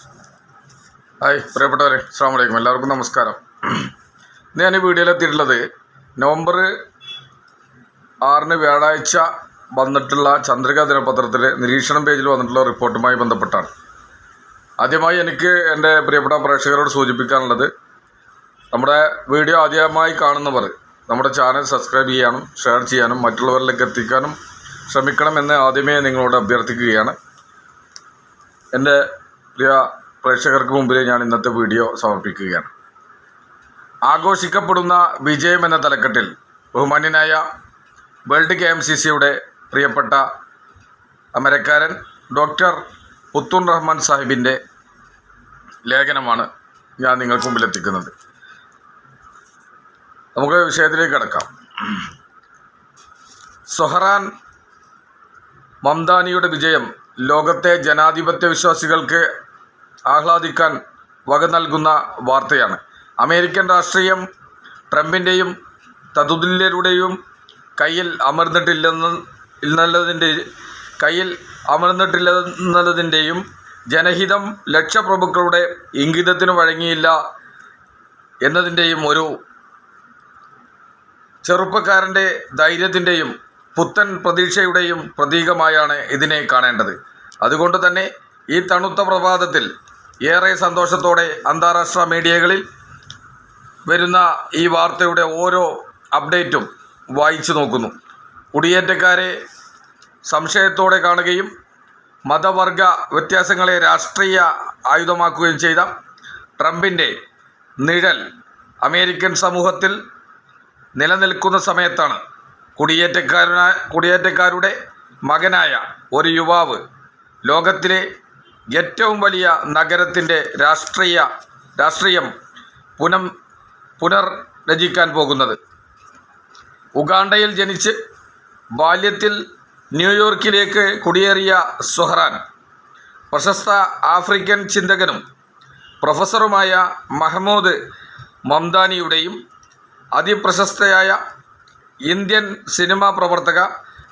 Hi പ്രിയപ്പെട്ടവരെ അസ്സാം വലൈക്കും എല്ലാവർക്കും നമസ്കാരം. ഇന്ന് ഞാൻ ഈ വീഡിയോയിൽ എത്തിയിട്ടുള്ളത് നവംബർ ആറിന് വ്യാഴാഴ്ച വന്നിട്ടുള്ള ചന്ദ്രിക ദിനപത്രത്തിൽ നിരീക്ഷണം പേജിൽ വന്നിട്ടുള്ള റിപ്പോർട്ടുമായി ബന്ധപ്പെട്ടാണ്. ആദ്യമായി എനിക്ക് എന്റെ പ്രിയപ്പെട്ട പ്രേക്ഷകരോട് സൂചിപ്പിക്കാനുള്ളത് നമ്മുടെ വീഡിയോ ആദ്യമായി കാണുന്നവർ നമ്മുടെ ചാനൽ സബ്സ്ക്രൈബ് ചെയ്യാനും ഷെയർ ചെയ്യാനും മറ്റുള്ളവരിലേക്ക് എത്തിക്കാനും ശ്രമിക്കണമെന്ന് ആദ്യമേ നിങ്ങളോട് അഭ്യർത്ഥിക്കുകയാണ്. എന്റെ പ്രിയ പ്രേക്ഷകർക്ക് മുമ്പിൽ ഞാൻ ഇന്നത്തെ വീഡിയോ സമർപ്പിക്കുകയാണ്. ആഘോഷിക്കപ്പെടുന്ന വിജയം എന്ന തലക്കെട്ടിൽ ബഹുമാന്യനായ വേൾഡ് കെ എം സി സിയുടെ പ്രിയപ്പെട്ട അമരക്കാരൻ ഡോക്ടർ പുത്തൂൺ റഹ്മാൻ സാഹിബിന്റെ ലേഖനമാണ് ഞാൻ നിങ്ങൾക്ക് മുമ്പിൽ എത്തിക്കുന്നത്. നമുക്ക് വിഷയത്തിലേക്ക് കിടക്കാം. സൊഹറാൻ മംദാനിയുടെ വിജയം ലോകത്തെ ജനാധിപത്യ വിശ്വാസികൾക്ക് ആഹ്ലാദിക്കാൻ വക നൽകുന്ന വാർത്തയാണ്. അമേരിക്കൻ രാഷ്ട്രീയം ട്രംപിന്റെയും തതുല്യരുടെയും കയ്യിൽ അമർന്നിട്ടില്ലെന്ന് ഇന്നല്ലതിന്റെ കയ്യിൽ അമർന്നിട്ടില്ലെന്നതിന്റെയും ജനഹിതം ലക്ഷപ്രഭുക്കളുടെ ഇംഗിതത്തിന് വഴങ്ങിയില്ല എന്നതിന്റെയും ഒരു ചെറുപ്പക്കാരന്റെ ധൈര്യത്തിന്റെയും പുത്തൻ പ്രതീക്ഷയുടെയും പ്രതീകമായാണ് ഇതിനെ കാണേണ്ടത്. അതുകൊണ്ട് തന്നെ ഈ തണുത്ത പ്രഭാതത്തിൽ ഏറെ സന്തോഷത്തോടെ അന്താരാഷ്ട്ര മീഡിയകളിൽ വരുന്ന ഈ വാർത്തയുടെ ഓരോ അപ്ഡേറ്റും വായിച്ചു നോക്കുന്നു. കുടിയേറ്റക്കാരെ സംശയത്തോടെ കാണുകയും മതവർഗ വ്യത്യാസങ്ങളെ രാഷ്ട്രീയ ആയുധമാക്കുകയും ചെയ്ത ട്രംപിന്റെ നിഴൽ അമേരിക്കൻ സമൂഹത്തിൽ നിലനിൽക്കുന്ന സമയത്താണ് കുടിയേറ്റക്കാരന കുടിയേറ്റക്കാരുടെ മകനായ ഒരു യുവാവ് ലോകത്തിലെ ഏറ്റവും വലിയ നഗരത്തിന്റെ രാഷ്ട്രീയ രാഷ്ട്രീയം പുനം പുനർരചിക്കാൻ പോകുന്നത്. ഉഗാണ്ടയിൽ ജനിച്ച് ബാല്യത്തിൽ ന്യൂയോർക്കിലേക്ക് കുടിയേറിയ സുഹറാൻ പ്രശസ്ത ആഫ്രിക്കൻ ചിന്തകനും പ്രൊഫസറുമായ മഹമ്മൂദ് മംദാനിയുടെയും അതിപ്രശസ്തയായ ഇന്ത്യൻ സിനിമാ പ്രവർത്തക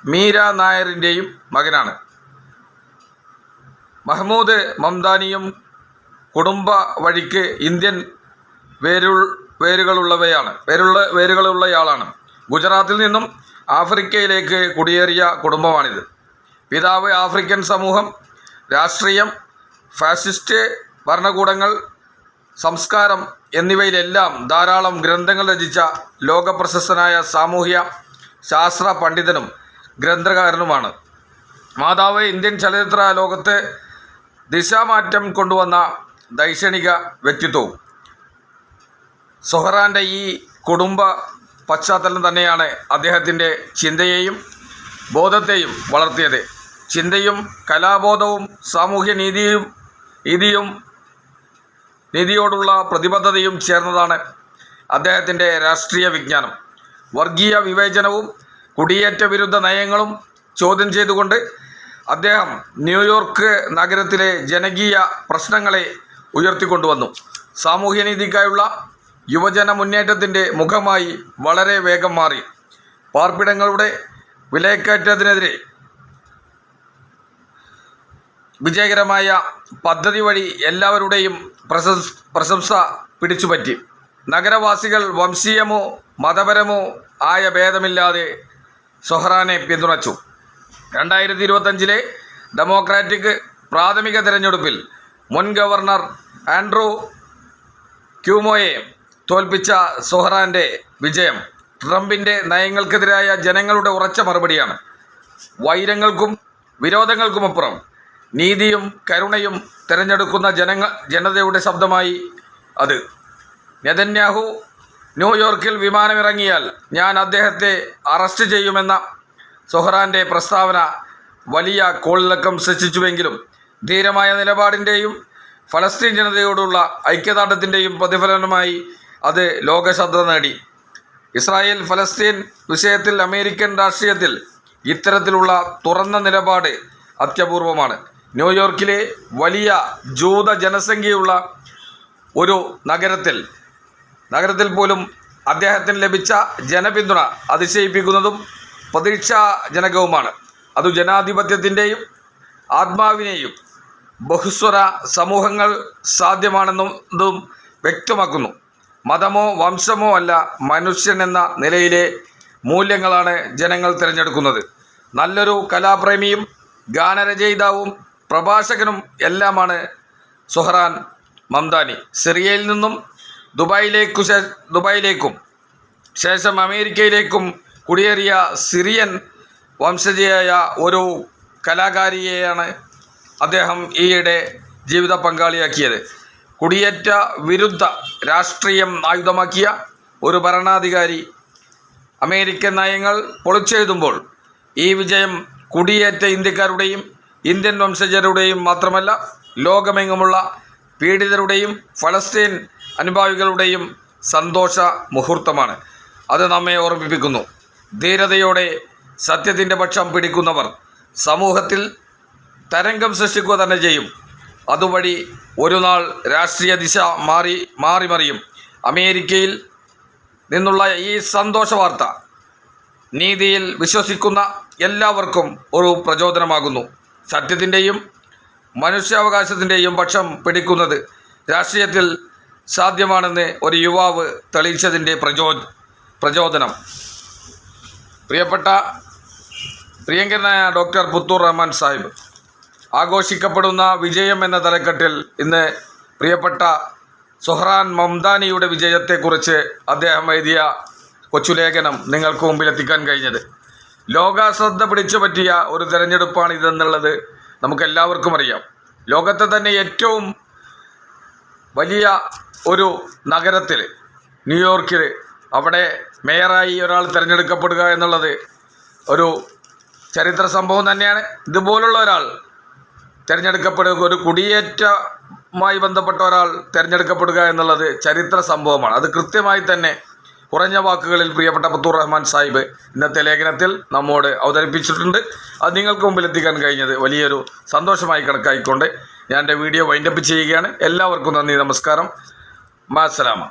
മീര നായരിന്റെയും മകനാണ്. മഹമ്മൂദ് മംദാനിയും കുടുംബ വഴിക്ക് ഇന്ത്യൻ വേരുൾ വേരുകളുള്ളവയാണ്. വേരുള്ള വേരുകളുള്ളയാളാണ്. ഗുജറാത്തിൽ നിന്നും ആഫ്രിക്കയിലേക്ക് കുടിയേറിയ കുടുംബമാണിത്. പിതാവ് ആഫ്രിക്കൻ സമൂഹം രാഷ്ട്രീയം ഫാസിസ്റ്റ് ഭരണകൂടങ്ങൾ സംസ്കാരം എന്നിവയിലെല്ലാം ധാരാളം ഗ്രന്ഥങ്ങൾ രചിച്ച ലോകപ്രശസ്തനായ സാമൂഹ്യ ശാസ്ത്ര പണ്ഡിതനും ഗ്രന്ഥകാരനുമാണ്. മാതാവ് ഇന്ത്യൻ ചലച്ചിത്ര ലോകത്ത് ദിശാമാറ്റം കൊണ്ടുവന്ന ദൈക്ഷണിക വ്യക്തിത്വവും. സൊഹറാന്റെ ഈ കുടുംബ പശ്ചാത്തലം തന്നെയാണ് അദ്ദേഹത്തിന്റെ ചിന്തയെയും ബോധത്തെയും വളർത്തിയത്. ചിന്തയും കലാബോധവും സാമൂഹ്യ നീതിയും നീതിയും നീതിയോടുള്ള പ്രതിബദ്ധതയും ചേർന്നതാണ് അദ്ദേഹത്തിന്റെ രാഷ്ട്രീയ വിജ്ഞാനം. വർഗീയ വിവേചനവും കുടിയേറ്റ വിരുദ്ധ നയങ്ങളും ചോദ്യം ചെയ്തുകൊണ്ട് അദ്ദേഹം ന്യൂയോർക്ക് നഗരത്തിലെ ജനകീയ പ്രശ്നങ്ങളെ ഉയർത്തിക്കൊണ്ടുവന്നു. സാമൂഹ്യനീതിക്കായുള്ള യുവജന മുന്നേറ്റത്തിന്റെ മുഖമായി വളരെ വേഗം മാറി. പാർപ്പിടങ്ങളുടെ വിലക്കയറ്റത്തിനെതിരെ വിജയകരമായ പദ്ധതി വഴി എല്ലാവരുടെയും പ്രശംസ പ്രശംസ പിടിച്ചുപറ്റി. നഗരവാസികൾ വംശീയമോ മതപരമോ ആയ ഭേദമില്ലാതെ സൊഹ്റാനെ പിന്തുണച്ചു. രണ്ടായിരത്തി ഇരുപത്തഞ്ചിലെ ഡെമോക്രാറ്റിക് പ്രാഥമിക തിരഞ്ഞെടുപ്പിൽ മുൻ ഗവർണർ ആൻഡ്രൂ ക്യൂമോയെ തോൽപ്പിച്ച സൊഹറാന്റെ വിജയം ട്രംപിന്റെ നയങ്ങൾക്കെതിരായ ജനങ്ങളുടെ ഉറച്ച മറുപടിയാണ്. വൈരങ്ങൾക്കും വിരോധങ്ങൾക്കുമപ്പുറം നീതിയും കരുണയും തിരഞ്ഞെടുക്കുന്ന ജനങ്ങ ജനതയുടെ ശബ്ദമായി അത്. നെതന്യാഹു ന്യൂയോർക്കിൽ വിമാനമിറങ്ങിയാൽ ഞാൻ അദ്ദേഹത്തെ അറസ്റ്റ് ചെയ്യുമെന്ന സൊഹറാന്റെ പ്രസ്താവന വലിയ കോളിളക്കം സൃഷ്ടിച്ചുവെങ്കിലും ധീരമായ നിലപാടിന്റെയും ഫലസ്തീൻ ജനതയോടുള്ള ഐക്യദാർഢ്യത്തിന്റെയും പ്രതിഫലനമായി അത് ലോകശ്രദ്ധ നേടി. ഇസ്രായേൽ ഫലസ്തീൻ വിഷയത്തിൽ അമേരിക്കൻ രാഷ്ട്രീയത്തിൽ ഇത്തരത്തിലുള്ള തുറന്ന നിലപാട് അത്യപൂർവമാണ്. ന്യൂയോർക്കിലെ വലിയ ജൂത ജനസംഖ്യയുള്ള ഒരു നഗരത്തിൽ നഗരത്തിൽ പോലും അദ്ദേഹത്തിന് ലഭിച്ച ജനപിന്തുണ അതിശയിപ്പിക്കുന്നതും പ്രതീക്ഷാജനകവുമാണ്. അത് ജനാധിപത്യത്തിന്റെയും ആത്മാവിനെയും ബഹുസ്വര സമൂഹങ്ങൾ സാധ്യമാണെന്നതും വ്യക്തമാക്കുന്നു. മതമോ വംശമോ അല്ല മനുഷ്യൻ എന്ന നിലയിലെ മൂല്യങ്ങളാണ് ജനങ്ങൾ തിരഞ്ഞെടുക്കുന്നത്. നല്ലൊരു കലാപ്രേമിയും ഗാനരചയിതാവും പ്രഭാഷകനും എല്ലാമാണ് സുഹറാൻ മംദാനി. സിറിയയിൽ നിന്നും ദുബായിലേക്കു ദുബായിലേക്കും ശേഷം അമേരിക്കയിലേക്കും കുടിയേറിയ സിറിയൻ വംശജയായ ഒരു കലാകാരിയെയാണ് അദ്ദേഹം ഈയിടെ ജീവിത പങ്കാളിയാക്കിയത്. കുടിയേറ്റ വിരുദ്ധ രാഷ്ട്രീയം ആയുധമാക്കിയ ഒരു ഭരണാധികാരി അമേരിക്കൻ നയങ്ങൾ പൊളിച്ചെഴുതുമ്പോൾ ഈ വിജയം കുടിയേറ്റ ഇന്ത്യക്കാരുടെയും ഇന്ത്യൻ വംശജരുടെയും മാത്രമല്ല ലോകമെങ്ങുമുള്ള പീഡിതരുടെയും ഫലസ്തീൻ അനുഭാവികളുടെയും സന്തോഷ മുഹൂർത്തമാണ്. അത് നമ്മെ ഓർമ്മിപ്പിക്കുന്നു. ധീരതയോടെ സത്യത്തിന്റെ പക്ഷം പിടിക്കുന്നവർ സമൂഹത്തിൽ തരംഗം സൃഷ്ടിക്കുക തന്നെ ചെയ്യും. അതുവഴി ഒരു നാൾ രാഷ്ട്രീയ ദിശ മാറി മാറിമറിയും അമേരിക്കയിൽ നിന്നുള്ള ഈ സന്തോഷ വാർത്ത നീതിയിൽ വിശ്വസിക്കുന്ന എല്ലാവർക്കും ഒരു പ്രചോദനമാകുന്നു. സത്യത്തിന്റെയും മനുഷ്യാവകാശത്തിന്റെയും പക്ഷം പിടിക്കുന്നത് രാഷ്ട്രീയത്തിൽ സാധ്യമാണെന്ന് ഒരു യുവാവ് തെളിയിച്ചതിന്റെ പ്രചോ പ്രചോദനം. പ്രിയപ്പെട്ട പ്രിയങ്കരനായ ഡോക്ടർ പുത്തൂർ റഹ്മാൻ സാഹിബ് ആഘോഷിക്കപ്പെടുന്ന വിജയം എന്ന തലക്കെട്ടിൽ ഇന്ന് പ്രിയപ്പെട്ട സുഹ്റാൻ മംദാനിയുടെ വിജയത്തെക്കുറിച്ച് അദ്ദേഹം എഴുതിയ കൊച്ചുലേഖനം നിങ്ങൾക്ക് മുമ്പിൽ എത്തിക്കാൻ കഴിഞ്ഞത്. ലോകാശ്രദ്ധ പിടിച്ചു പറ്റിയ ഒരു തെരഞ്ഞെടുപ്പാണ് ഇതെന്നുള്ളത് നമുക്കെല്ലാവർക്കും അറിയാം. ലോകത്തെ തന്നെ ഏറ്റവും വലിയ ഒരു നഗരത്തിൽ ന്യൂയോർക്കിൽ അവിടെ മേയറായി ഒരാൾ തിരഞ്ഞെടുക്കപ്പെടുക എന്നുള്ളത് ഒരു ചരിത്ര സംഭവം തന്നെയാണ്. ഇതുപോലുള്ള ഒരാൾ തിരഞ്ഞെടുക്കപ്പെടുക ഒരു കുടിയേറ്റമായി ബന്ധപ്പെട്ട ഒരാൾ തിരഞ്ഞെടുക്കപ്പെടുക എന്നുള്ളത് ചരിത്ര സംഭവമാണ്. അത് കൃത്യമായി തന്നെ കുറഞ്ഞ വാക്കുകളിൽ പ്രിയപ്പെട്ട പത്തൂർ റഹ്മാൻ സാഹിബ് ഇന്നത്തെ ലേഖനത്തിൽ നമ്മോട് അവതരിപ്പിച്ചിട്ടുണ്ട്. അത് നിങ്ങൾക്ക് മുമ്പിൽ എത്തിക്കാൻ കഴിഞ്ഞത് വലിയൊരു സന്തോഷമായി കണക്കായിക്കൊണ്ട് ഞാൻ എന്റെ വീഡിയോ വൈൻഡപ്പ് ചെയ്യുകയാണ്. എല്ലാവർക്കും നന്ദി നമസ്കാരം. മാസലാമ